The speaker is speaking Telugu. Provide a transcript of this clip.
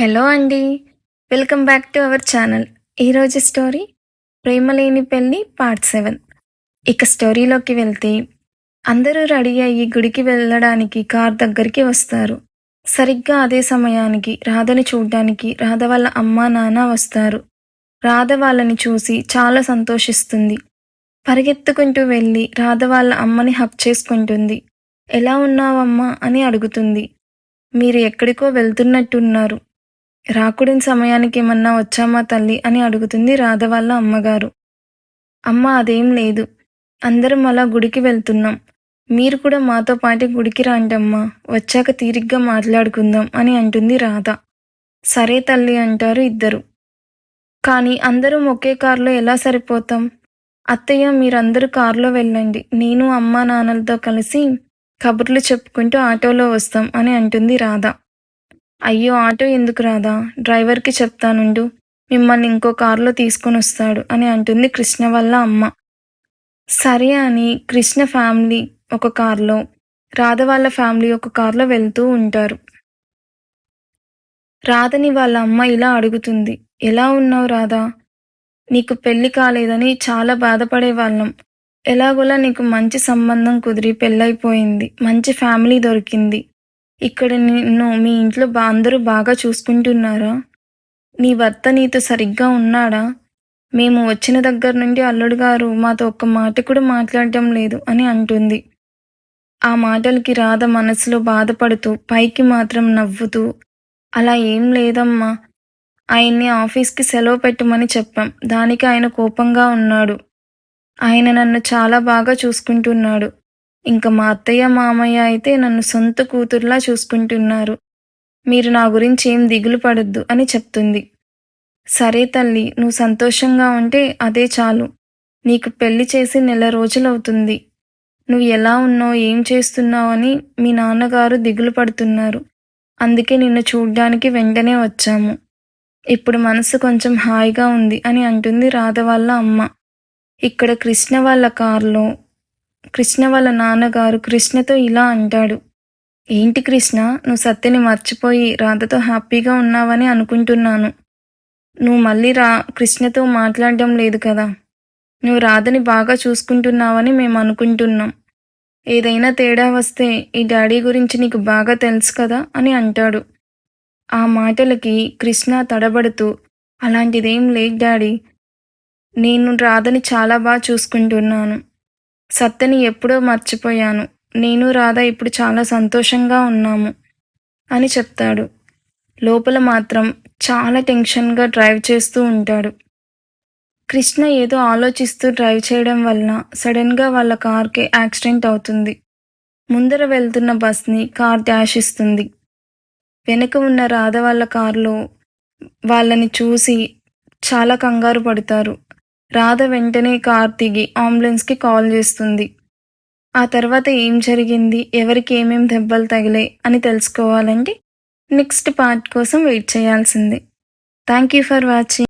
హలో అండి welcome back to our channel ఈరోజు స్టోరీ ప్రేమలేని పెళ్ళి పార్ట్ సెవెన్ ఇక స్టోరీలోకి వెళ్తే అందరూ రెడీ అయ్యి గుడికి వెళ్ళడానికి కార్ దగ్గరికి వస్తారు. సరిగ్గా అదే సమయానికి రాధని చూడ్డానికి రాధ వాళ్ళ అమ్మా నాన్న వస్తారు. రాధ వాళ్ళని చూసి చాలా సంతోషిస్తుంది. పరిగెత్తుకుంటూ వెళ్ళి రాధ వాళ్ళ అమ్మని హక్ చేసుకుంటుంది. ఎలా ఉన్నావమ్మా? అని అడుగుతుంది. మీరు ఎక్కడికో వెళ్తున్నట్టున్నారు. రాకుడిన సమయానికి ఏమన్నా వచ్చామా తల్లి అని అడుగుతుంది రాధ వాళ్ళ అమ్మగారు. అమ్మ అదేం లేదు. అందరం అలా గుడికి వెళ్తున్నాం. మీరు కూడా మాతో పాటు గుడికి రాండమ్మా. వచ్చాక తీరిగ్గా మాట్లాడుకుందాం అని అంటుంది రాధ. సరే తల్లి అంటారు ఇద్దరు. కానీ అందరం ఒకే కారులో ఎలా సరిపోతాం? అత్తయ్య మీరందరూ కారులో వెళ్ళండి. నేను అమ్మా నాన్నలతో కలిసి కబుర్లు చెప్పుకుంటూ ఆటోలో వస్తాం అని అంటుంది రాధ. అయ్యో ఆటో ఎందుకు రాదా? డ్రైవర్కి చెప్తానుండు. మిమ్మల్ని ఇంకో కారులో తీసుకొని వస్తాడు అని అంటుంది కృష్ణ వల్ల అమ్మ. సరే అని కృష్ణ ఫ్యామిలీ ఒక కారులో రాధ వాళ్ళ ఫ్యామిలీ ఒక కారులో వెళ్తూ ఉంటారు. రాధని వాళ్ళ అమ్మ ఇలా అడుగుతుంది. ఎలా ఉన్నావు రాధా? నీకు పెళ్ళి కాలేదని చాలా బాధపడే వాళ్ళం. ఎలాగోలా నీకు మంచి సంబంధం కుదిరి పెళ్ళైపోయింది. మంచి ఫ్యామిలీ దొరికింది. ఇక్కడ నిన్ను మీ ఇంట్లో బా అందరూ బాగా చూసుకుంటున్నారా? నీ భర్త నీతో సరిగ్గా ఉన్నాడా? మేము వచ్చిన దగ్గర నుండి అల్లుడు గారు మాతో ఒక్క మాట కూడా మాట్లాడటం లేదు అని అంటుంది. ఆ మాటలకి రాధ మనసులో బాధపడుతూ పైకి మాత్రం నవ్వుతూ అలా ఏం లేదమ్మా ఆయన్ని ఆఫీస్కి సెలవు పెట్టమని చెప్పాం. దానికి ఆయన కోపంగా ఉన్నాడు. ఆయన నన్ను చాలా బాగా చూసుకుంటున్నాడు. ఇంకా మా అత్తయ్య మామయ్య అయితే నన్ను సొంత కూతురులా చూసుకుంటున్నారు. మీరు నా గురించి ఏం దిగులు పడొద్దు అని చెప్తుంది. సరే తల్లి నువ్వు సంతోషంగా ఉంటే అదే చాలు. నీకు పెళ్ళి చేసి నెల రోజులవుతుంది. నువ్వు ఎలా ఉన్నావు ఏం చేస్తున్నావు అని మీ నాన్నగారు దిగులు పడుతున్నారు. అందుకే నిన్ను చూడ్డానికి వెంటనే వచ్చాము. ఇప్పుడు మనసు కొంచెం హాయిగా ఉంది అని అంటుంది రాధ వాళ్ళ అమ్మ. ఇక్కడ కృష్ణ వాళ్ళ కారులో కృష్ణ వాళ్ళ నాన్నగారు కృష్ణతో ఇలా అంటాడు. ఏంటి కృష్ణ నువ్వు సత్యని మర్చిపోయి రాధతో హ్యాపీగా ఉన్నావని అనుకుంటున్నాను. నువ్వు మళ్ళీ రా కృష్ణతో మాట్లాడడం లేదు కదా. నువ్వు రాధని బాగా చూసుకుంటున్నావని మేము అనుకుంటున్నాం. ఏదైనా తేడా వస్తే ఈ డాడీ గురించి నీకు బాగా తెలుసు కదా అని అంటాడు. ఆ మాటలకి కృష్ణ తడబడుతూ అలాంటిదేం లేదు డాడీ. నేను రాధని చాలా బాగా చూసుకుంటున్నాను. సత్తని ఎప్పుడో మర్చిపోయాను. నేను రాధా ఇప్పుడు చాలా సంతోషంగా ఉన్నాము అని చెప్తాడు. లోపల మాత్రం చాలా టెన్షన్గా డ్రైవ్ చేస్తూ ఉంటాడు. కృష్ణ ఏదో ఆలోచిస్తూ డ్రైవ్ చేయడం వలన సడన్గా వాళ్ళ కార్కి యాక్సిడెంట్ అవుతుంది. ముందర వెళ్తున్న బస్ని కార్ డాష్ ఇస్తుంది. వెనుక ఉన్న రాధ వాళ్ళ కారులో వాళ్ళని చూసి చాలా కంగారు పడతారు. రాధ వెంటనే కార్ దిగి అంబులెన్స్కి కాల్ చేస్తుంది. ఆ తర్వాత ఏం జరిగింది? ఎవరికి ఏమేం దెబ్బలు తగిలే అని తెలుసుకోవాలంటే నెక్స్ట్ పార్ట్ కోసం వెయిట్ చేయాల్సిందే. Thank you for watching